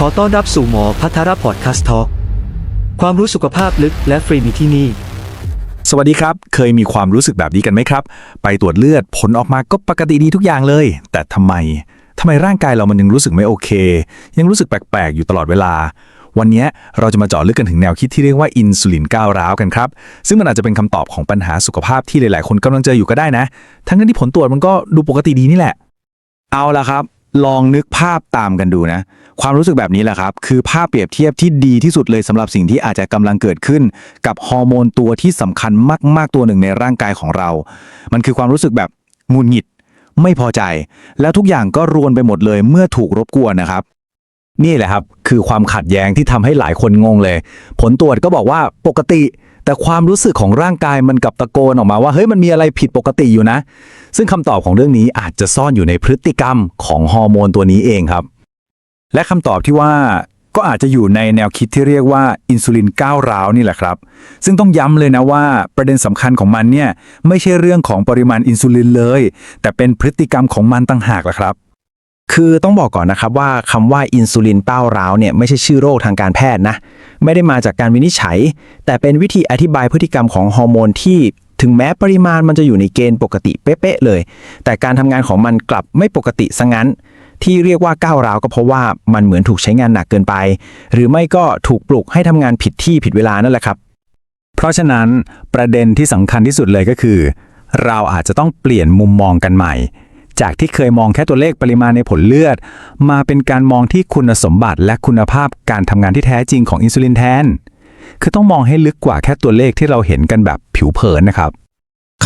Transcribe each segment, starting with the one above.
ขอต้อนรับสู่หมอพัทรพอดคาสต์ทอความรู้สุขภาพลึกและฟรีมีที่นี่ สวัสดีครับ เคยมีความรู้สึกแบบนี้กันไหมครับ ไปตรวจเลือดผลออกมาก็ปกติดีทุกอย่างเลย แต่ทำไมทำไมร่างกายเรามันยังรู้สึกไม่โอเค ยังรู้สึกแปลกๆ อยู่ตลอดเวลา วันนี้เราจะมาเจาะลึกกันถึงแนวคิดที่เรียกว่าอินซูลินก้าวร้าวกันครับ ซึ่งมันอาจจะเป็นคำตอบของปัญหาสุขภาพที่หลายๆ คนกำลังเจออยู่ก็ได้นะ ทั้งที่ผลตรวจมันก็ดูปกติดีนี่แหละ เอาละครับ ลองนึกภาพตามกันดูนะ ความรู้สึกแบบนี้แหละครับ คือภาพเปรียบเทียบที่ดีที่สุดเลยสำหรับสิ่งที่อาจจะกำลังเกิดขึ้น กับฮอร์โมนตัวที่สำคัญมากๆตัวหนึ่งในร่างกายของเรา มันคือความรู้สึกแบบหงุดหงิด ไม่พอใจ แล้วทุกอย่างก็รวนไปหมดเลยเมื่อถูกรบกวนนะครับนี่แหละครับ คือความขัดแย้งที่ทำให้หลายคนงงเลย ผลตรวจก็บอกว่าปกติ แต่ความรู้สึกของร่างกายมันกับตะโกนออกมาว่าเฮ้ยมันมีอะไรผิดปกติอยู่นะ ซึ่งคำตอบของเรื่องนี้อาจจะซ่อนอยู่ในพฤติกรรมของฮอร์โมนตัวนี้เองครับ และคำตอบที่ว่าก็อาจจะอยู่ในแนวคิดที่เรียกว่าอินซูลินก้าวร้าวนี่แหละครับ ซึ่งต้องย้ำเลยนะว่าประเด็นสำคัญของมันเนี่ยไม่ใช่เรื่องของปริมาณอินซูลินเลย แต่เป็นพฤติกรรมของมันต่างหากล่ะครับ คือต้องบอกก่อนนะครับว่าคำว่าอินซูลินเป้าร้าวเนี่ยไม่ใช่ชื่อโรคทางการแพทย์นะ ไม่ได้มาจากการวินิจฉัย แต่เป็นวิธีอธิบายพฤติกรรมของฮอร์โมนที่ถึงแม้ปริมาณมันจะอยู่ในเกณฑ์ปกติเป๊ะๆเลย แต่การทำงานของมันกลับไม่ปกติซะงั้น ที่เรียกว่าก้าวร้าวก็เพราะว่ามันเหมือนถูกใช้งานหนักเกินไป หรือไม่ก็ถูกปลุกให้ทำงานผิดที่ผิดเวลานั่นแหละครับ เพราะฉะนั้นประเด็นที่สำคัญที่สุดเลยก็คือ เราอาจจะต้องเปลี่ยนมุมมองกันใหม่ จากที่เคยมองแค่ตัวเลขปริมาณในผลเลือด มาเป็นการมองที่คุณสมบัติและคุณภาพการทำงานที่แท้จริงของอินซูลินแทน คือต้องมองให้ลึกกว่าแค่ตัวเลขที่เราเห็นกันแบบผิวเผินนะครับ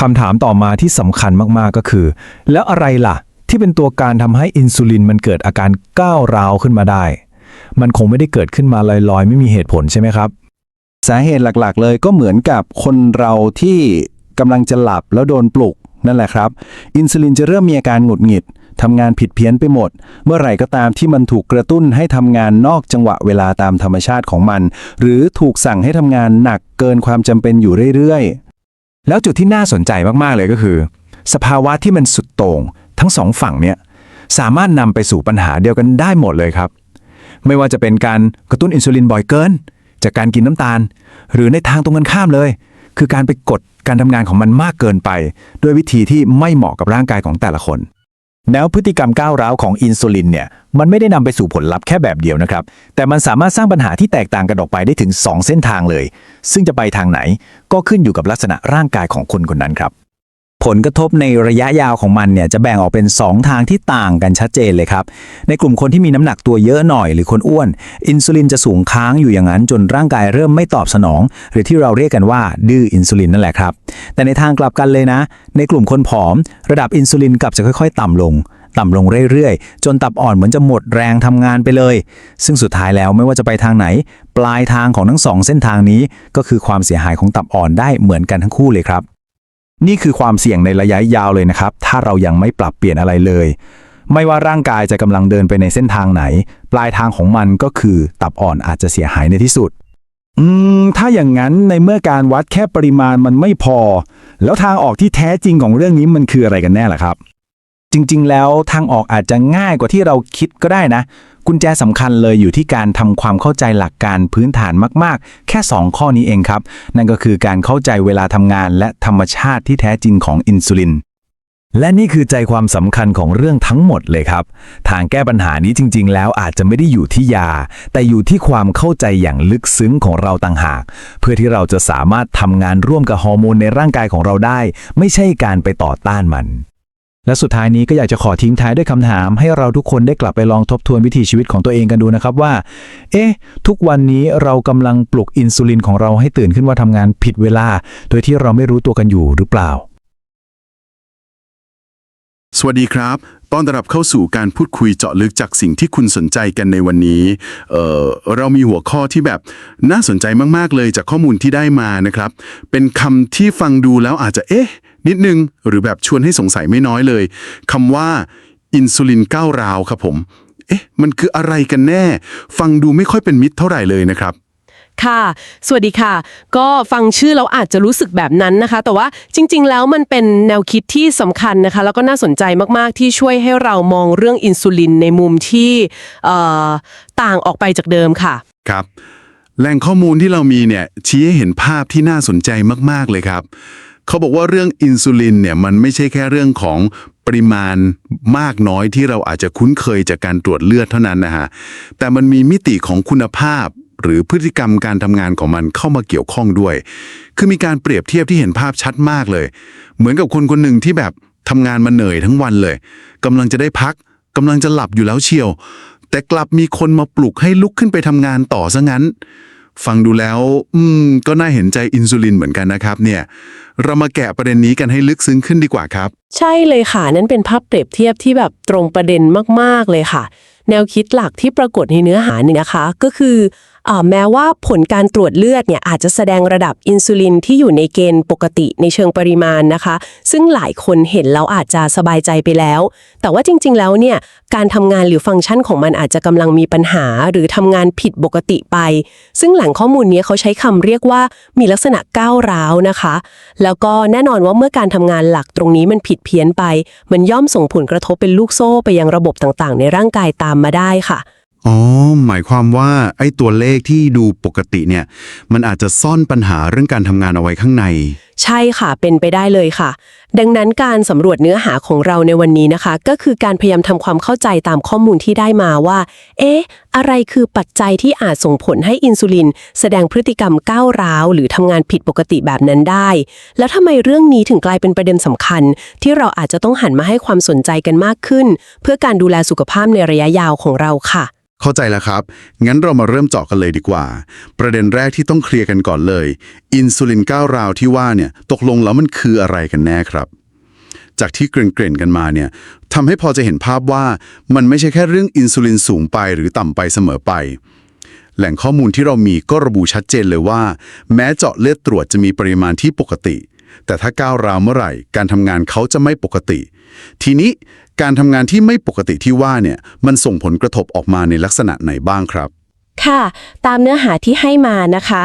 คำถามต่อมาที่สำคัญมากๆก็คือ แล้วอะไรล่ะ ที่เป็นตัวการทำให้อินซูลินมันเกิดอาการก้าวร้าวขึ้นมาได้ มันคงไม่ได้เกิดขึ้นมาลอยๆ ไม่มีเหตุผลใช่ไหมครับ สาเหตุหลักๆ เลยก็เหมือนกับคนเราที่กำลังจะหลับแล้วโดนปลุกนั่นแหละครับ อินซูลินจะเริ่มมีอาการหงุดหงิดทำงานผิดเพี้ยนไปหมด เมื่อไหร่ก็ตามที่มันถูกกระตุ้นให้ทำงานนอกจังหวะเวลาตามธรรมชาติของมัน หรือถูกสั่งให้ทำงานหนักเกินความจำเป็นอยู่เรื่อยๆ แล้วจุดที่น่าสนใจมาก ๆ เลยก็คือ สภาวะที่มันสุดโต่ง ทั้งสองฝั่งเนี่ยสามารถนำไปสู่ปัญหาเดียวกันได้หมดเลยครับ ไม่ว่าจะเป็นการกระตุ้นอินซูลินบ่อยเกิน จากการกินน้ำตาล หรือในทางตรงกันข้ามเลย คือการไปกดการทำงานของมันมากเกินไป ด้วยวิธีที่ไม่เหมาะกับร่างกายของแต่ละคนแล้วพฤติกรรมก้าวร้าวของอินซูลินเนี่ยมันไม่ได้นำไปสู่ผลลัพธ์แค่แบบเดียวนะครับ แต่มันสามารถสร้างปัญหาที่แตกต่างกันออกไปได้ถึง 2 เส้นทางเลย ซึ่งจะไปทางไหนก็ขึ้นอยู่กับลักษณะร่างกายของคนคนนั้นครับ ผลกระทบในระยะยาวของมันเนี่ยจะแบ่งออกเป็น 2 ทางที่ต่างกันชัดเจนเลยครับ ในกลุ่มคนที่มีน้ำหนักตัวเยอะหน่อยหรือคนอ้วน อินซูลินจะสูงค้างอยู่อย่างนั้นจนร่างกายเริ่มไม่ตอบสนอง หรือที่เราเรียกกันว่าดื้ออินซูลินนั่นแหละครับ แต่ในทางกลับกันเลยนะ ในกลุ่มคนผอม ระดับอินซูลินกลับจะค่อย ๆ ต่ำลงต่ำลงเรื่อยๆ จนตับอ่อนเหมือนจะหมดแรงทำงานไปเลย ซึ่งสุดท้ายแล้วไม่ว่าจะไปทางไหน ปลายทางของทั้งสองเส้นทางนี้ ก็คือความเสียหายของตับอ่อนได้เหมือนกันทั้งคู่เลยครับ นี่คือความเสี่ยงในระยะยาวเลยนะครับ ถ้าเรายังไม่ปรับเปลี่ยนอะไรเลย ไม่ว่าร่างกายจะกำลังเดินไปในเส้นทางไหน ปลายทางของมันก็คือตับอ่อนอาจจะเสียหายในที่สุด อืม ถ้าอย่างนั้นในเมื่อการวัดแค่ปริมาณมันไม่พอ แล้วทางออกที่แท้จริงของเรื่องนี้มันคืออะไรกันแน่ล่ะครับ จริง ๆ แล้วทางออกอาจจะง่ายกว่าที่เราคิดก็ได้นะ กุญแจสำคัญเลยอยู่ที่การทำความเข้าใจหลักการพื้นฐานมาก ๆ แค่ 2 ข้อนี้เองครับ นั่นก็คือการเข้าใจเวลาทำงานและธรรมชาติที่แท้จริงของอินซูลิน และนี่คือใจความสำคัญของเรื่องทั้งหมดเลยครับ ทางแก้ปัญหานี้จริง ๆ แล้วอาจจะไม่ได้อยู่ที่ยา แต่อยู่ที่ความเข้าใจอย่างลึกซึ้งของเราต่างหาก เพื่อที่เราจะสามารถทำงานร่วมกับฮอร์โมนในร่างกายของเราได้ ไม่ใช่การไปต่อต้านมัน และสุดท้ายนี้ก็อยากจะขอทิ้งท้ายด้วยคำถาม ให้เราทุกคนได้กลับไปลองทบทวนวิถีชีวิตของตัวเองกันดูนะครับว่า เอ๊ะ ทุกวันนี้เรากำลังปลุกอินซูลินของเราให้ตื่นขึ้นว่าทำงานผิดเวลา โดยที่เราไม่รู้ตัวกันอยู่หรือเปล่า สวัสดีครับ ต้อนรับเข้าสู่การพูดคุยเจาะลึกจากสิ่งที่คุณสนใจกันในวันนี้เออเรามีหัวข้อที่แบบน่าสนใจมากๆเลยจากข้อมูลที่ได้มานะครับ เป็นคำที่ฟังดูแล้วอาจจะเอ๊ะ นิดนึง หรือแบบชวนให้สงสัยไม่น้อยเลยคำว่าอินซูลินก้าวร้าวครับผม เอ๊ะ มันคืออะไรกันแน่ ฟังดูไม่ค่อยเป็นมิตรเท่าไหร่เลยนะครับค่ะ สวัสดีค่ะ ก็ฟังชื่อแล้วอาจจะรู้สึกแบบนั้นนะคะ แต่ว่าจริง ๆ แล้วมันเป็นแนวคิดที่สำคัญนะคะ แล้วก็น่าสนใจมาก ๆ ที่ช่วยให้เรามองเรื่องอินซูลินในมุมที่เอ่อต่างออกไปจากเดิมค่ะ ครับ แหล่งข้อมูลที่เรามีเนี่ยชี้ให้เห็นภาพที่น่าสนใจมาก ๆ เลยครับ เขาบอกว่าเรื่องอินซูลินเนี่ยมันไม่ใช่แค่เรื่องของปริมาณมากน้อยที่เราอาจจะคุ้นเคยจากการตรวจเลือดเท่านั้นนะฮะ แต่มันมีมิติของคุณภาพหรือพฤติกรรมการทำงานของมันเข้ามาเกี่ยวข้องด้วย คือมีการเปรียบเทียบที่เห็นภาพชัดมากเลย เหมือนกับคนคนหนึ่งที่แบบทำงานมาเหนื่อยทั้งวันเลยกำลังจะได้พักกำลังจะหลับอยู่แล้วเชียว แต่กลับมีคนมาปลุกให้ลุกขึ้นไปทำงานต่อซะงั้น ฟังดูแล้ว อืม ก็น่าเห็นใจอินซูลินเหมือนกันนะครับ เนี่ย เรามาแกะประเด็นนี้กันให้ลึกซึ้งขึ้นดีกว่าครับ ใช่เลยค่ะ นั่นเป็นภาพเปรียบเทียบที่แบบตรงประเด็นมากๆเลยค่ะ แนวคิดหลักที่ปรากฏในเนื้อหาเนี่ยนะคะ ก็คือ แม้ว่าผลการตรวจเลือดเนี่ยอาจจะแสดงระดับอินซูลินที่อยู่ในเกณฑ์ปกติในเชิงปริมาณนะคะ ซึ่งหลายคนเห็นแล้วอาจจะสบายใจไปแล้ว แต่ว่าจริง ๆ แล้วเนี่ยการทำงานหรือฟังก์ชันของมันอาจจะกำลังมีปัญหา หรือทำงานผิดปกติไป ซึ่งแหล่งข้อมูลเนี้ยเขาใช้คำเรียกว่ามีลักษณะก้าวร้าวนะคะ แล้วก็แน่นอนว่าเมื่อการทำงานหลักตรงนี้มันผิดเพี้ยนไป มันย่อมส่งผลกระทบเป็นลูกโซ่ไปยังระบบต่างๆ ในร่างกายตามมาได้ค่ะ อ๋อ หมายความว่าไอ้ตัวเลขที่ดูปกติเนี่ย มันอาจจะซ่อนปัญหาเรื่องการทำงานเอาไว้ข้างใน ใช่ค่ะ เป็นไปได้เลยค่ะ ดังนั้นการสำรวจเนื้อหาของเราในวันนี้นะคะ ก็คือการพยายามทำความเข้าใจตามข้อมูลที่ได้มาว่า เอ๊ะ อะไรคือปัจจัยที่อาจส่งผลให้อินซูลิน แสดงพฤติกรรมก้าวร้าว หรือทำงานผิดปกติแบบนั้นได้ แล้วทำไมเรื่องนี้ถึงกลายเป็นประเด็นสำคัญ ที่เราอาจจะต้องหันมาให้ความสนใจกันมากขึ้น เพื่อการดูแลสุขภาพในระยะยาวของเราค่ะ เข้าใจแล้วครับ งั้นเรามาเริ่มเจาะกันเลยดีกว่า ประเด็นแรกที่ต้องเคลียร์กันก่อนเลย อินซูลินก้าวราวที่ว่าเนี่ยตกลงแล้วมันคืออะไรกันแน่ครับ จากที่เกริ่นๆกันมาเนี่ยทำให้พอจะเห็นภาพว่ามันไม่ใช่แค่เรื่องอินซูลินสูงไปหรือต่ำไปเสมอไป แหล่งข้อมูลที่เรามีก็ระบุชัดเจนเลยว่า แม้เจาะเลือดตรวจจะมีปริมาณที่ปกติ แต่ถ้าก้าวราวเมื่อไหร่ การทำงานเขาจะไม่ปกติ ทีนี้การทำงานที่ไม่ปกติที่ว่าเนี่ยมันส่งผลกระทบออกมาในลักษณะไหนบ้างครับ ค่ะ ตามเนื้อหาที่ให้มานะคะ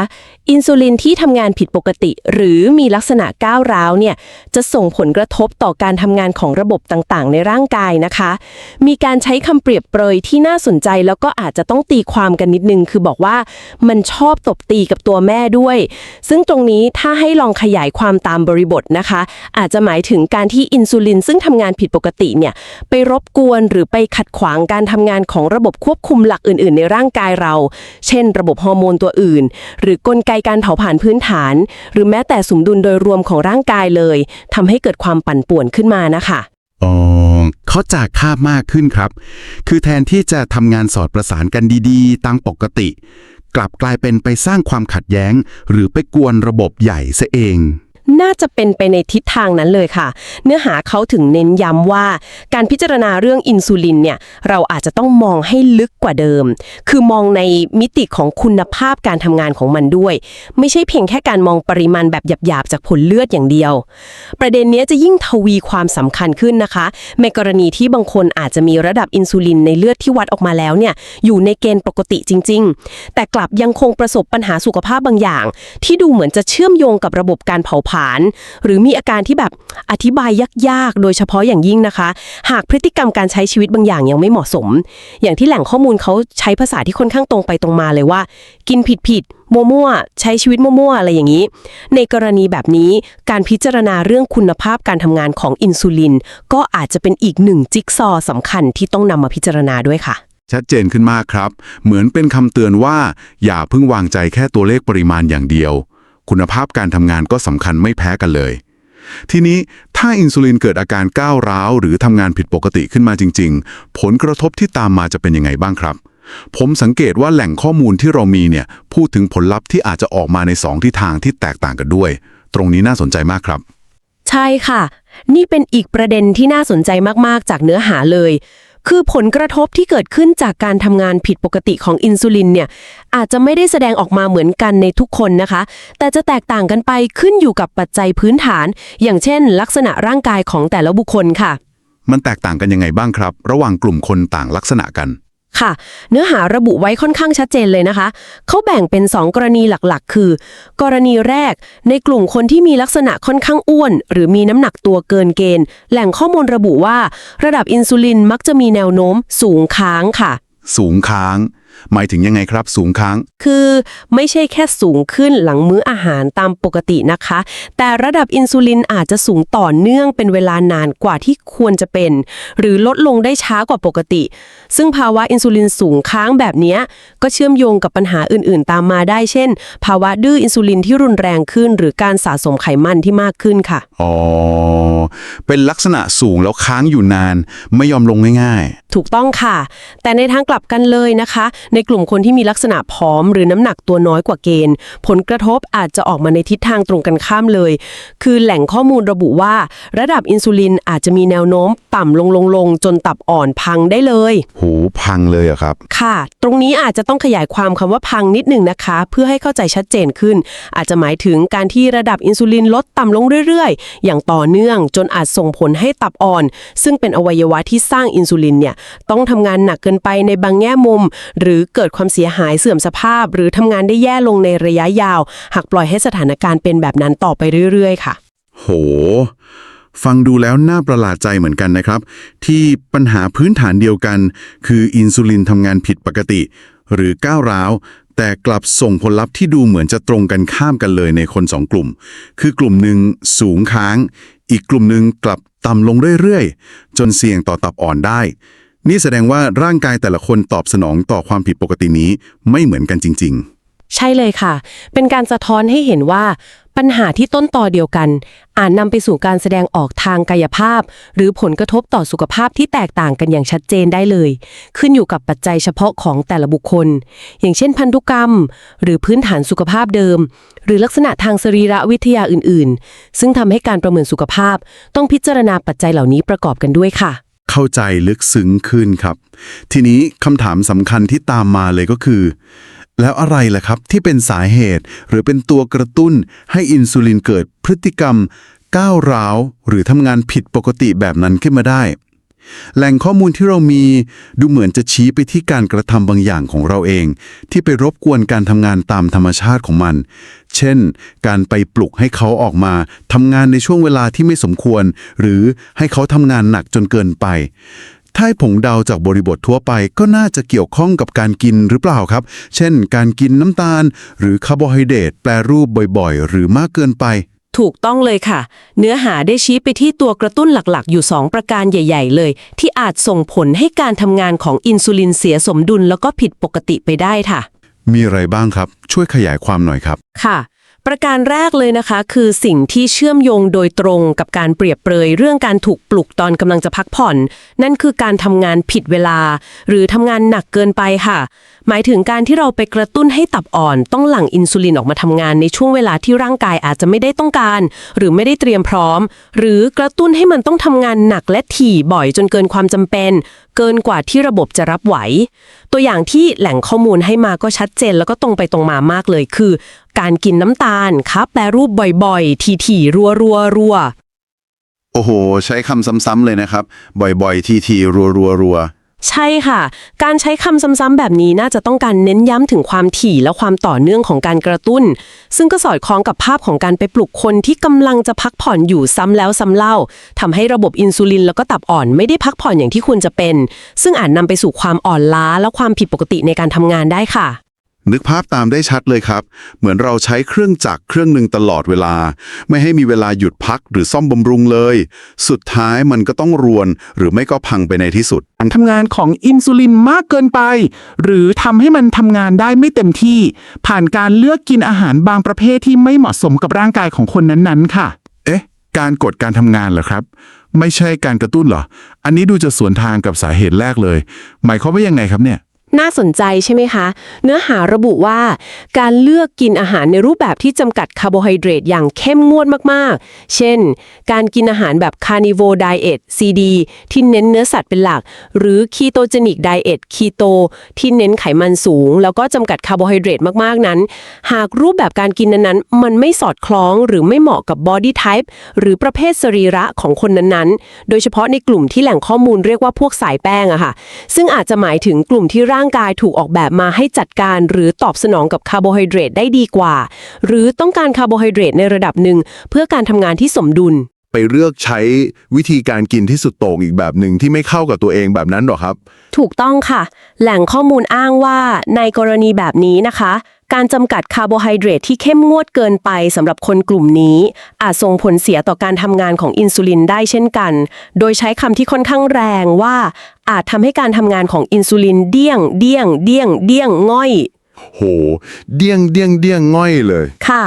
อินซูลินที่ทำงานผิดปกติ หรือมีลักษณะก้าวร้าวเนี่ยจะส่งผลกระทบต่อการทำงานของระบบต่างๆ ในร่างกายนะคะ มีการใช้คำเปรียบเปรยที่น่าสนใจแล้วก็อาจจะต้องตีความกันนิดนึง คือบอกว่ามันชอบตบตีกับตัวแม่ด้วย ซึ่งตรงนี้ถ้าให้ลองขยายความตามบริบทนะคะ อาจจะหมายถึงการที่อินซูลินซึ่งทำงานผิดปกติเนี่ยไปรบกวนหรือไปขัดขวางการทำงานของระบบควบคุมหลักอื่น ๆ ในร่างกายเรา เช่น ระบบฮอร์โมนตัวอื่น หรือกลไกการเผาผลาญพื้นฐาน หรือแม้แต่สมดุลโดยรวมของร่างกายเลยทำให้เกิดความปั่นป่วนขึ้นมานะคะอ๋อเขาจากภาพมากขึ้นครับ คือแทนที่จะทำงานสอดประสานกันดีๆตามปกติ กลับกลายเป็นไปสร้างความขัดแย้ง หรือไปกวนระบบใหญ่ซะเอง น่าจะเป็นไปในทิศทางนั้นเลยค่ะ เนื้อหาเขาถึงเน้นย้ำว่า การพิจารณาเรื่องอินซูลินเนี่ยเราอาจจะต้องมองให้ลึกกว่าเดิม คือมองในมิติของคุณภาพการทำงานของมันด้วย ไม่ใช่เพียงแค่การมองปริมาณแบบหยาบๆ จากผลเลือดอย่างเดียว ประเด็นนี้จะยิ่งทวีความสำคัญขึ้นนะคะ ในกรณีที่บางคนอาจจะมีระดับอินซูลินในเลือดที่วัดออกมาแล้วเนี่ยอยู่ในเกณฑ์ปกติจริง ๆ แต่กลับยังคงประสบปัญหาสุขภาพบางอย่าง ที่ดูเหมือนจะเชื่อมโยงกับระบบการเผาผลาญหรือมีอาการที่แบบอธิบายยากๆ โดยเฉพาะอย่างยิ่งนะคะ หากพฤติกรรมการใช้ชีวิตบางอย่างยังไม่เหมาะสม อย่างที่แหล่งข้อมูลเขาใช้ภาษาที่ค่อนข้างตรงไปตรงมาเลยว่า กินผิดๆมั่วๆใช้ชีวิตมั่วๆอะไรอย่างนี้ ในกรณีแบบนี้การพิจารณาเรื่องคุณภาพการทำงานของอินซูลิน ก็อาจจะเป็นอีกหนึ่งจิ๊กซอสำคัญที่ต้องนำมาพิจารณาด้วยค่ะชัดเจนขึ้นมากครับ เหมือนเป็นคำเตือนว่า อย่าเพิ่งวางใจแค่ตัวเลขปริมาณอย่างเดียว คุณภาพการทำงานก็สำคัญไม่แพ้กันเลย ทีนี้ถ้าอินซูลินเกิดอาการก้าวร้าว หรือทำงานผิดปกติขึ้นมาจริง ๆ ผลกระทบที่ตามมาจะเป็นยังไงบ้างครับ ผมสังเกตว่าแหล่งข้อมูลที่เรามีเนี่ยพูดถึงผลลัพธ์ที่อาจจะออกมาในสองทิศทางที่แตกต่างกันด้วย ตรงนี้น่าสนใจมากครับ ใช่ค่ะ นี่เป็นอีกประเด็นที่น่าสนใจมากๆ จากเนื้อหาเลย คือผลกระทบที่เกิดขึ้นจากการทำงานผิดปกติของอินซูลินเนี่ยอาจจะไม่ได้แสดงออกมาเหมือนกันในทุกคนนะคะ แต่จะแตกต่างกันไปขึ้นอยู่กับปัจจัยพื้นฐาน อย่างเช่น ลักษณะร่างกายของแต่ละบุคคลค่ะ มันแตกต่างกันยังไงบ้างครับ ระหว่างกลุ่มคนต่างลักษณะกัน ค่ะ เนื้อหาระบุไว้ค่อนข้างชัดเจนเลยนะคะ เขาแบ่งเป็น 2 กรณีหลักๆ คือ กรณีแรก ในกลุ่มคนที่มีลักษณะค่อนข้างอ้วน หรือมีน้ำหนักตัวเกินเกณฑ์ แหล่งข้อมูลระบุว่า ระดับอินซูลินมักจะมีแนวโน้ม สูงค้างค่ะ สูงค้าง หมายถึงยังไงครับสูงค้าง คือไม่ใช่แค่สูงขึ้นหลังมื้ออาหารตามปกตินะคะ แต่ระดับอินซูลินอาจจะสูงต่อเนื่องเป็นเวลานานกว่าที่ควรจะเป็น หรือลดลงได้ช้ากว่าปกติ ซึ่งภาวะอินซูลินสูงค้างแบบเนี้ยก็เชื่อมโยงกับปัญหาอื่นๆ ตามมาได้เช่น ภาวะดื้ออินซูลินที่รุนแรงขึ้น หรือการสะสมไขมันที่มากขึ้นค่ะ อ๋อ เป็นลักษณะสูงแล้วค้างอยู่นาน ไม่ยอมลงง่าย ถูกต้องค่ะ แต่ในทางกลับกันเลยนะคะ ในกลุ่มคนที่มีลักษณะผอม หรือน้ำหนักตัวน้อยกว่าเกณฑ์ ผลกระทบอาจจะออกมาในทิศทางตรงกันข้ามเลย คือแหล่งข้อมูลระบุว่า ระดับอินซูลินอาจจะมีแนวโน้มต่ำลงลงลงจนตับอ่อนพังได้เลยๆหูพังเลยอะครับ ค่ะ ตรงนี้อาจจะต้องขยายความคำว่าพังนิดหนึ่งนะคะ เพื่อให้เข้าใจชัดเจนขึ้น อาจจะหมายถึงการที่ระดับอินซูลินลดต่ำลงเรื่อยๆ อย่างต่อเนื่องจนอาจส่งผลให้ตับอ่อน ซึ่งเป็นอวัยวะที่สร้างอินซูลินเนี่ยต้องทำงานหนักเกินไปในบางแง่มุม หรือเกิดความเสียหายเสื่อมสภาพ หรือทำงานได้แย่ลงในระยะยาว หากปล่อยให้สถานการณ์เป็นแบบนั้นต่อไปเรื่อยๆ ค่ะ โห ฟังดูแล้วน่าประหลาดใจเหมือนกันนะครับ ที่ปัญหาพื้นฐานเดียวกัน คืออินซูลินทำงานผิดปกติ หรือก้าวร้าวแต่กลับส่งผลลัพธ์ที่ดูเหมือนจะตรงกันข้ามกันเลยในคนสองกลุ่ม คือกลุ่มหนึ่งสูงค้าง อีกกลุ่มหนึ่งกลับต่ำลงเรื่อยๆ จนเสี่ยงต่อตับอ่อนได้ นี่แสดงว่าร่างกายแต่ละคนตอบสนองต่อความผิดปกตินี้ไม่เหมือนกันจริง ๆ ใช่เลยค่ะ เป็นการสะท้อนให้เห็นว่า ปัญหาที่ต้นต่อเดียวกัน อาจนำไปสู่การแสดงออกทางกายภาพ หรือผลกระทบต่อสุขภาพที่แตกต่างกันอย่างชัดเจนได้เลย ขึ้นอยู่กับปัจจัยเฉพาะของแต่ละบุคคล อย่างเช่นพันธุกรรม หรือพื้นฐานสุขภาพเดิม หรือลักษณะทางสรีระวิทยาอื่น ๆ ซึ่งทำให้การประเมินสุขภาพ ต้องพิจารณาปัจจัยเหล่านี้ประกอบกันด้วยค่ะ เข้าใจลึกซึ้งขึ้นครับ ทีนี้คำถามสำคัญที่ตามมาเลยก็คือ แล้วอะไรล่ะครับที่เป็นสาเหตุ หรือเป็นตัวกระตุ้นให้อินซูลินเกิดพฤติกรรมก้าวร้าว หรือทำงานผิดปกติแบบนั้นขึ้นมาได้ แหล่งข้อมูลที่เรามีดูเหมือนจะชี้ไปที่การกระทำบางอย่างของเราเอง ที่ไปรบกวนการทำงานตามธรรมชาติของมัน เช่น การไปปลุกให้เขาออกมาทำงานในช่วงเวลาที่ไม่สมควร หรือให้เขาทำงานหนักจนเกินไปถ้าผงเดาจากบริบททั่วไปก็น่าจะเกี่ยวข้องกับการกินหรือเปล่าครับ เช่น การกินน้ำตาล หรือคาร์โบไฮเดรตแปรรูปบ่อยๆ หรือมากเกินไป ถูกต้องเลยค่ะ เนื้อหาได้ชี้ไปที่ตัวกระตุ้นหลักๆ อยู่ 2 ประการใหญ่ ๆ เลย ที่อาจส่งผลให้การทำงานของอินซูลินเสียสมดุลแล้วก็ผิดปกติไปได้ค่ะ มีอะไรบ้างครับ ช่วยขยายความหน่อยครับ ค่ะ ประการแรกเลยนะคะ คือสิ่งที่เชื่อมโยงโดยตรงกับการเปรียบเปรยเรื่องการถูกปลุกตอนกำลังจะพักผ่อน นั่นคือการทำงานผิดเวลา หรือทำงานหนักเกินไปค่ะ หมายถึงการที่เราไปกระตุ้นให้ตับอ่อน ต้องหลั่งอินซูลินออกมาทำงานในช่วงเวลาที่ร่างกายอาจจะไม่ได้ต้องการ หรือไม่ได้เตรียมพร้อม หรือกระตุ้นให้มันต้องทำงานหนักและถี่บ่อยจนเกินความจำเป็น เกินกว่าที่ระบบจะรับไหว ตัวอย่างที่แหล่งข้อมูลให้มาก็ชัดเจนแล้วก็ตรงไปตรงมามากเลยคือ การกินน้ำตาลครับแปรรูปบ่อยๆ ทีๆรัวรัวรัวโอ้โห ใช้คำซ้ำๆเลยนะครับ บ่อยๆ ทีๆรัวๆๆ ใช่ค่ะ การใช้คำซ้ำๆแบบนี้น่าจะต้องการเน้นย้ำถึงความถี่และความต่อเนื่องของการกระตุ้น ซึ่งก็สอดคล้องกับภาพของการไปปลุกคนที่กำลังจะพักผ่อนอยู่ซ้ำแล้วซ้ำเล่าทำให้ระบบอินซูลินแล้วก็ตับอ่อนไม่ได้พักผ่อนอย่างที่ควรจะเป็น ซึ่งอาจนำไปสู่ความอ่อนล้าและความผิดปกติในการทำงานได้ค่ะ นึกภาพตามได้ชัดเลยครับ เหมือนเราใช้เครื่องจักรเครื่องหนึ่งตลอดเวลา ไม่ให้มีเวลาหยุดพักหรือซ่อมบำรุงเลย สุดท้ายมันก็ต้องรวน หรือไม่ก็พังไปในที่สุด การทำงานของอินซูลินมากเกินไป หรือทำให้มันทำงานได้ไม่เต็มที่ ผ่านการเลือกกินอาหารบางประเภทที่ไม่เหมาะสมกับร่างกายของคนนั้นๆ ค่ะ เอ๊ะ การกดการทำงานเหรอครับ ไม่ใช่การกระตุ้นเหรอ อันนี้ดูจะสวนทางกับสาเหตุแรกเลย หมายความว่ายังไงครับเนี่ย น่าสนใจใช่ไหมคะ เนื้อหาระบุว่า การเลือกกินอาหารในรูปแบบที่จำกัดคาร์โบไฮเดรตอย่างเข้มงวดมากๆ เช่น การกินอาหารแบบ Carnivore Diet CD ที่เน้นเนื้อสัตว์เป็นหลัก หรือ Ketogenic Diet Keto ที่เน้นไขมันสูง แล้วก็จำกัดคาร์โบไฮเดรตมากๆนั้น หากรูปแบบการกินนั้นๆ มันไม่สอดคล้องหรือไม่เหมาะกับ body type หรือประเภทสรีระของคนนั้นๆ โดยเฉพาะในกลุ่มที่แหล่งข้อมูลเรียกว่าพวกสายแป้งอะค่ะ ซึ่งอาจจะหมายถึงกลุ่มที่ร่างกายถูกออกแบบมาให้จัดการหรือตอบสนองกับคาร์โบไฮเดรตได้ดีกว่า หรือต้องการคาร์โบไฮเดรตในระดับหนึ่งเพื่อการทำงานที่สมดุล ไปเลือกใช้วิธีการกินที่สุดโต่งอีกแบบหนึ่งที่ไม่เข้ากับตัวเองแบบนั้นหรอครับ ถูกต้องค่ะ แหล่งข้อมูลอ้างว่าในกรณีแบบนี้นะคะ การจำกัดคาร์โบไฮเดรตที่เข้มงวดเกินไปสำหรับคนกลุ่มนี้ อาจส่งผลเสียต่อการทำงานของอินซูลินได้เช่นกัน โดยใช้คำที่ค่อนข้างแรงว่า อาจทำให้การทำงานของอินซูลินเดี้ยง เดี้ยง เดี้ยง เดี้ยงง่อย โห เดี้ยงเดี้ยงเดี้ยงง่อยเลย ค่ะ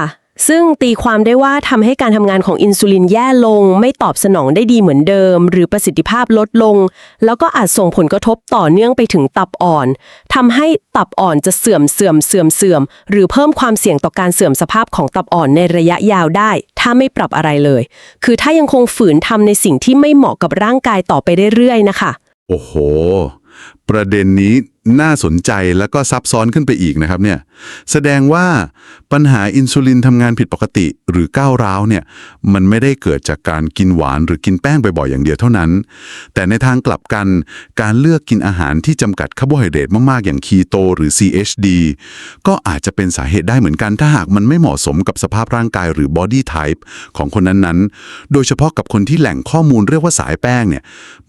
ซึ่งตีความได้ว่าทำให้การทำงานของอินซูลินแย่ลง ไม่ตอบสนองได้ดีเหมือนเดิม หรือประสิทธิภาพลดลง แล้วก็อาจส่งผลกระทบต่อเนื่องไปถึงตับอ่อนทำให้ตับอ่อนจะเสื่อมเสื่อมเสื่อมเสื่อม หรือเพิ่มความเสี่ยงต่อการเสื่อมสภาพของตับอ่อนในระยะยาวได้ ถ้าไม่ปรับอะไรเลย คือถ้ายังคงฝืนทำในสิ่งที่ไม่เหมาะกับร่างกายต่อไปเรื่อยๆนะคะ โอ้โห ประเด็นนี้น่าสนใจแล้วก็ซับซ้อนขึ้นไปอีกนะครับเนี่ยแสดงว่าปัญหาอินซูลินทำงานผิดปกติหรือก้าวร้าวเนี่ยมันไม่ได้เกิดจากการกินหวานหรือกินแป้งบ่อยๆอย่างเดียวเท่านั้น แต่ในทางกลับกันการเลือกกินอาหารที่จำกัดคาร์โบไฮเดรตมากๆ อย่างคีโตหรือ CHD ก็อาจจะเป็นสาเหตุได้เหมือนกัน ถ้าหากมันไม่เหมาะสมกับสภาพร่างกายหรือ body type ของคนนั้นๆ โดยเฉพาะกับคนที่แหล่งข้อมูลเรียกว่าสายแป้งเนี่ย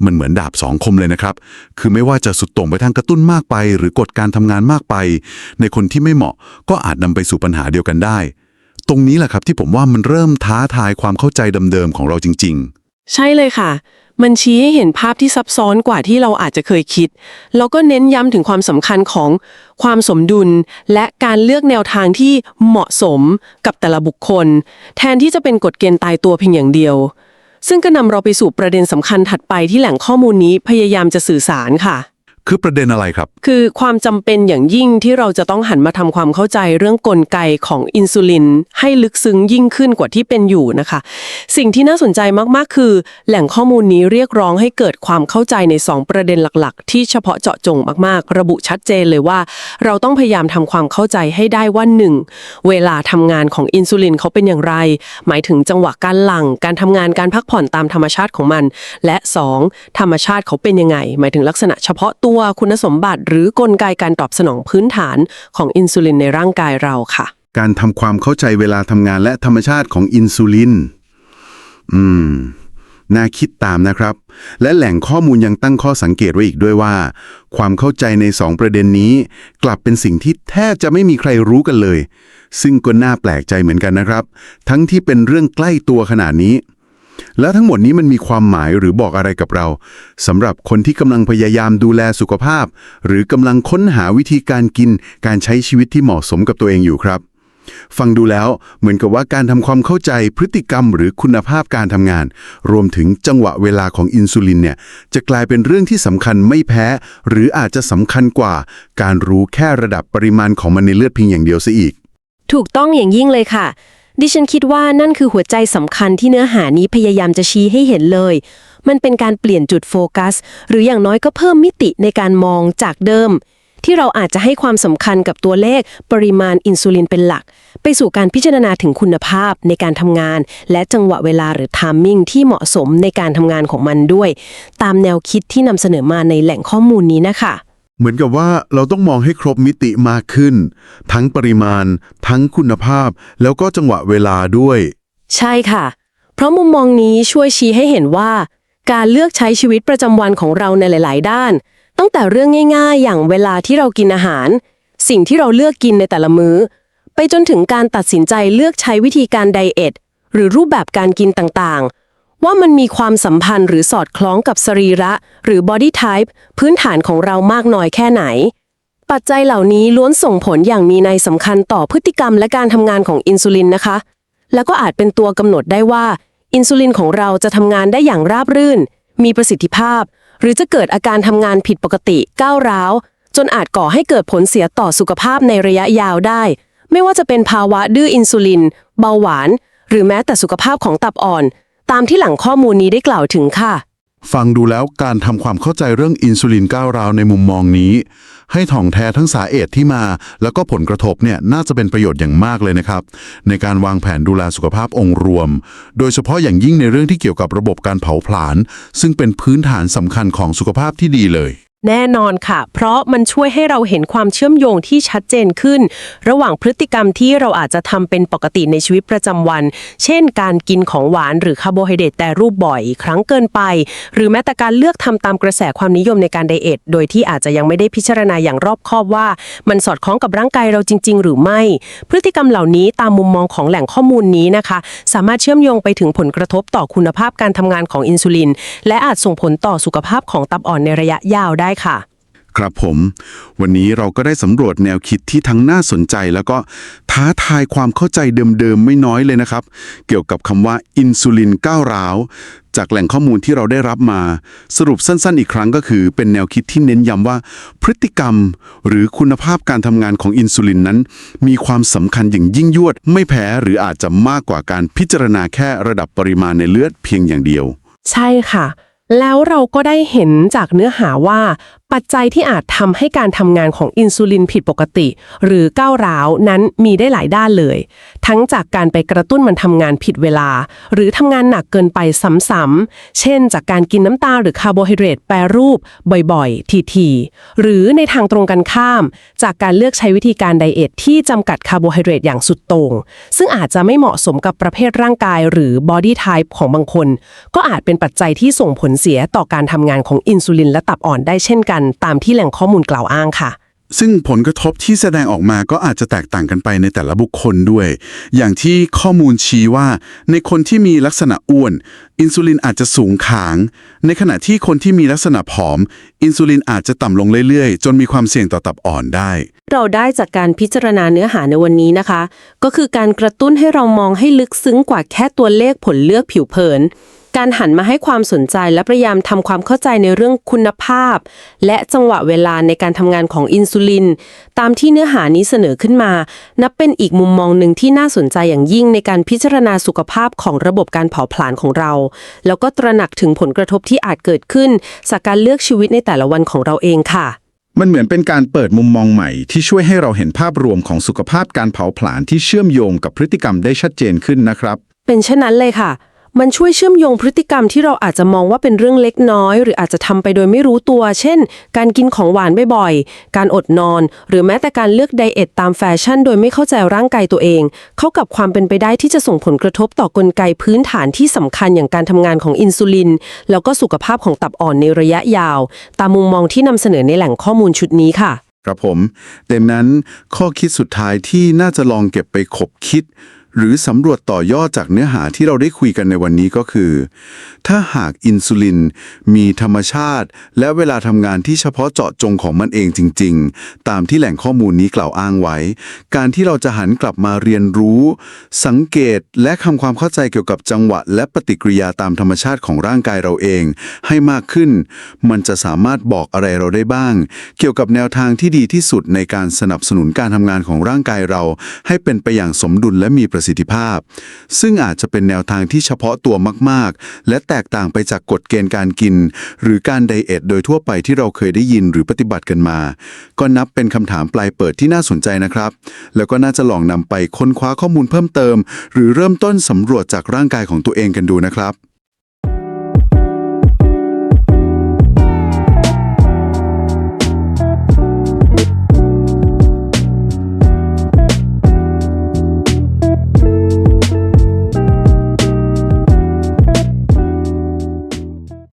มันเหมือนดาบสองคมเลยนะครับคือไม่ว่าจะสุดโต่งไปทางกระตุ้นมากไป หรือกดการทำงานมากไป ในคนที่ไม่เหมาะก็อาจนำไปสู่ปัญหาเดียวกันได้ ตรงนี้แหละครับที่ผมว่ามันเริ่มท้าทายความเข้าใจเดิมๆของเราจริงๆใช่เลยค่ะ มันชี้ให้เห็นภาพที่ซับซ้อนกว่าที่เราอาจจะเคยคิด แล้วก็เน้นย้ำถึงความสำคัญของความสมดุล และการเลือกแนวทางที่เหมาะสมกับแต่ละบุคคล แทนที่จะเป็นกฎเกณฑ์ตายตัวเพียงอย่างเดียว ซึ่งก็นำเราไปสู่ประเด็นสำคัญถัดไปที่แหล่งข้อมูลนี้พยายามจะสื่อสารค่ะ คือประเด็นอะไรครับ คือความจำเป็นอย่างยิ่งที่เราจะต้องหันมาทำความเข้าใจเรื่องกลไกของอินซูลิน ให้ลึกซึ้งยิ่งขึ้นกว่าที่เป็นอยู่นะคะ สิ่งที่น่าสนใจมากๆ คือ แหล่งข้อมูลนี้เรียกร้องให้เกิดความเข้าใจใน 2 ประเด็นหลักๆ ที่เฉพาะเจาะจงมากๆ ระบุชัดเจนเลยว่า เราต้องพยายามทำความเข้าใจให้ได้ว่า 1. เวลาทำงานของอินซูลินเขาเป็นอย่างไร หมายถึงจังหวะการหลั่งการทำงานการพักผ่อนตามธรรมชาติของมัน และ 2. ธรรมชาติเขาเป็นยังไง หมายถึงลักษณะเฉพาะตัวคุณสมบัติหรือกลไกการตอบสนองพื้นฐานของอินซูลินในร่างกายเราค่ะ การทำความเข้าใจเวลาทำงานและธรรมชาติของอินซูลิน อืม น่าคิดตามนะครับ และแหล่งข้อมูลยังตั้งข้อสังเกตไว้อีกด้วยว่า ความเข้าใจในสองประเด็นนี้ กลับเป็นสิ่งที่แทบจะไม่มีใครรู้กันเลย ซึ่งก็น่าแปลกใจเหมือนกันนะครับ ทั้งที่เป็นเรื่องใกล้ตัวขนาดนี้ แล้วทั้งหมดนี้มันมีความหมายหรือบอกอะไรกับเราสำหรับคนที่กำลังพยายามดูแลสุขภาพ หรือกำลังค้นหาวิธีการกิน การใช้ชีวิตที่เหมาะสมกับตัวเองอยู่ครับ ฟังดูแล้วเหมือนกับว่าการทำความเข้าใจพฤติกรรม หรือคุณภาพการทำงาน รวมถึงจังหวะเวลาของอินซูลินเนี่ยจะกลายเป็นเรื่องที่สำคัญไม่แพ้ หรืออาจจะสำคัญกว่า การรู้แค่ระดับปริมาณของมันในเลือดเพียงอย่างเดียวซะอีก ถูกต้องอย่างยิ่งเลยค่ะ ดิฉันคิดว่านั่นคือหัวใจสำคัญที่เนื้อหานี้พยายามจะชี้ให้เห็นเลย มันเป็นการเปลี่ยนจุดโฟกัส หรืออย่างน้อยก็เพิ่มมิติในการมองจากเดิม ที่เราอาจจะให้ความสำคัญกับตัวเลขปริมาณอินซูลินเป็นหลัก ไปสู่การพิจารณาถึงคุณภาพในการทำงาน และจังหวะเวลาหรือทามมิ่งที่เหมาะสมในการทำงานของมันด้วย ตามแนวคิดที่นำเสนอมาในแหล่งข้อมูลนี้นะคะ เหมือนกับว่าเราต้องมองให้ครบมิติมากขึ้น ทั้งปริมาณ ทั้งคุณภาพ แล้วก็จังหวะเวลาด้วย ใช่ค่ะ เพราะมุมมองนี้ช่วยชี้ให้เห็นว่า การเลือกใช้ชีวิตประจำวันของเราในหลาย ๆ ด้าน ตั้งแต่เรื่องง่าย ๆ อย่างเวลาที่เรากินอาหาร สิ่งที่เราเลือกกินในแต่ละมื้อ ไปจนถึงการตัดสินใจเลือกใช้วิธีการไดเอทหรือรูปแบบการกินต่าง ๆ ว่ามันมีความสัมพันธ์หรือสอดคล้องกับสรีระ หรือ body type พื้นฐานของเรามากน้อยแค่ไหน ปัจจัยเหล่านี้ล้วนส่งผลอย่างมีนัยสำคัญต่อพฤติกรรมและการทำงานของอินซูลินนะคะ แล้วก็อาจเป็นตัวกำหนดได้ว่า อินซูลินของเราจะทำงานได้อย่างราบรื่น มีประสิทธิภาพ หรือจะเกิดอาการทำงานผิดปกติก้าวร้าว จนอาจก่อให้เกิดผลเสียต่อสุขภาพในระยะยาวได้ ไม่ว่าจะเป็นภาวะดื้ออินซูลิน เบาหวาน หรือแม้แต่สุขภาพของตับอ่อน ตามที่หลังข้อมูลนี้ได้กล่าวถึงค่ะ ฟังดูแล้วการทำความเข้าใจเรื่องอินซูลินก้าวร้าวในมุมมองนี้ ให้ถ่องแท้ทั้งสาเหตุที่มา แล้วก็ผลกระทบเนี่ยน่าจะเป็นประโยชน์อย่างมากเลยนะครับ ในการวางแผนดูแลสุขภาพองค์รวม โดยเฉพาะอย่างยิ่งในเรื่องที่เกี่ยวกับระบบการเผาผลาญซึ่งเป็นพื้นฐานสำคัญของสุขภาพที่ดีเลย แน่นอนค่ะ เพราะมันช่วยให้เราเห็นความเชื่อมโยงที่ชัดเจนขึ้น ระหว่างพฤติกรรมที่เราอาจจะทำเป็นปกติในชีวิตประจำวัน เช่น การกินของหวานหรือคาร์โบไฮเดรตแต่รูปบ่อยครั้งเกินไป หรือแม้แต่การเลือกทำตามกระแสความนิยมในการไดเอทโดยที่อาจจะยังไม่ได้พิจารณาอย่างรอบคอบว่า มันสอดคล้องกับร่างกายเราจริง ๆ หรือไม่ พฤติกรรมเหล่านี้ตามมุมมองของแหล่งข้อมูลนี้นะคะ สามารถเชื่อมโยงไปถึงผลกระทบต่อคุณภาพการทำงานของอินซูลิน และอาจส่งผลต่อสุขภาพของตับอ่อนในระยะยาวได้ค่ะ ครับผม วันนี้เราก็ได้สำรวจแนวคิดที่ทั้งน่าสนใจ แล้วก็ท้าทายความเข้าใจเดิมๆไม่น้อยเลยนะครับ เกี่ยวกับคำว่าอินซูลินก้าวร้าว จากแหล่งข้อมูลที่เราได้รับมา สรุปสั้นๆ อีกครั้งก็คือเป็นแนวคิดที่เน้นย้ำว่า พฤติกรรม หรือคุณภาพการทำงานของอินซูลินนั้น มีความสำคัญอย่างยิ่งยวด ไม่แพ้หรืออาจจะมากกว่าการพิจารณาแค่ระดับปริมาณในเลือดเพียงอย่างเดียว ใช่ค่ะ แล้วเราก็ได้เห็นจากเนื้อหาว่า ปัจจัยที่อาจทำให้การทำงานของอินซูลินผิดปกติ หรือก้าวร้าวนั้นมีได้หลายด้านเลย ทั้งจากการไปกระตุ้นมันทำงานผิดเวลา หรือทำงานหนักเกินไปซ้ำๆเช่น จากการกินน้ำตาลหรือคาร์โบไฮเดรตแปรรูปบ่อยๆ ทีๆ หรือในทางตรงกันข้าม จากการเลือกใช้วิธีการไดเอทที่จำกัดคาร์โบไฮเดรตอย่างสุดโต่งซึ่งอาจจะไม่เหมาะสมกับประเภทร่างกาย หรือบอดี้ไทป์ของบางคน ก็อาจเป็นปัจจัยที่ส่งผลเสียต่อการทำงานของอินซูลินและตับอ่อนได้เช่นกันตามที่แหล่งข้อมูลกล่าวอ้างค่ะ ซึ่งผลกระทบที่แสดงออกมาก็อาจจะแตกต่างกันไปในแต่ละบุคคลด้วย อย่างที่ข้อมูลชี้ว่า ในคนที่มีลักษณะอ้วน อินซูลินอาจจะสูงขาง ในขณะที่คนที่มีลักษณะผอม อินซูลินอาจจะต่ำลงเรื่อยๆ จนมีความเสี่ยงต่อตับอ่อนได้ เราได้จากการพิจารณาเนื้อหาในวันนี้นะคะ ก็คือการกระตุ้นให้เรามองให้ลึกซึ้งกว่าแค่ตัวเลขผลเลือกผิวเผิน การหันมาให้ความสนใจและพยายามทำความเข้าใจในเรื่องคุณภาพ และจังหวะเวลาในการทำงานของอินซูลิน ตามที่เนื้อหานี้เสนอขึ้นมา นับเป็นอีกมุมมองหนึ่งที่น่าสนใจอย่างยิ่งในการพิจารณาสุขภาพของระบบการเผาผลาญของเรา แล้วก็ตระหนักถึงผลกระทบที่อาจเกิดขึ้นจากการเลือกชีวิตในแต่ละวันของเราเองค่ะมันเหมือนเป็นการเปิดมุมมองใหม่ที่ช่วยให้เราเห็นภาพรวมของสุขภาพการเผาผลาญที่เชื่อมโยงกับพฤติกรรมได้ชัดเจนขึ้นนะครับ เป็นเช่นนั้นเลยค่ะ มันช่วยเชื่อมโยงพฤติกรรมที่เราอาจจะมองว่าเป็นเรื่องเล็กน้อย หรืออาจจะทำไปโดยไม่รู้ตัว เช่น การกินของหวานบ่อยๆ การอดนอน หรือแม้แต่การเลือกไดเอทตามแฟชั่น โดยไม่เข้าใจร่างกายตัวเอง เข้ากับความเป็นไปได้ที่จะส่งผลกระทบต่อกลไกพื้นฐานที่สำคัญอย่างการทำงานของอินซูลิน แล้วก็สุขภาพของตับอ่อนในระยะยาว ตามมุมมองที่นำเสนอในแหล่งข้อมูลชุดนี้ค่ะ ครับผมเต็มนั้นข้อคิดสุดท้ายที่น่าจะลองเก็บไปขบคิด หรือสำรวจต่อยอดจากเนื้อหาที่เราได้คุยกันในวันนี้ก็คือ ถ้าหากอินซูลินมีธรรมชาติ และเวลาทำงานที่เฉพาะเจาะจงของมันเองจริง ๆ ตามที่แหล่งข้อมูลนี้กล่าวอ้างไว้ การที่เราจะหันกลับมาเรียนรู้ สังเกตและทำความเข้าใจเกี่ยวกับจังหวะ และปฏิกิริยาตามธรรมชาติของร่างกายเราเอง ให้มากขึ้น มันจะสามารถบอกอะไรเราได้บ้าง เกี่ยวกับแนวทางที่ดีที่สุดในการสนับสนุนการทำงานของร่างกายเรา ให้เป็นไปอย่างสมดุลและมีประสิทธิภาพ ซึ่งอาจจะเป็นแนวทางที่เฉพาะตัวมาก ๆ และแตกต่างไปจากกฎเกณฑ์การกิน หรือการไดเอทโดยทั่วไปที่เราเคยได้ยินหรือปฏิบัติกันมา ก็นับเป็นคำถามปลายเปิดที่น่าสนใจนะครับ แล้วก็น่าจะลองนำไปค้นคว้าข้อมูลเพิ่มเติม หรือเริ่มต้นสำรวจจากร่างกายของตัวเองกันดูนะครับ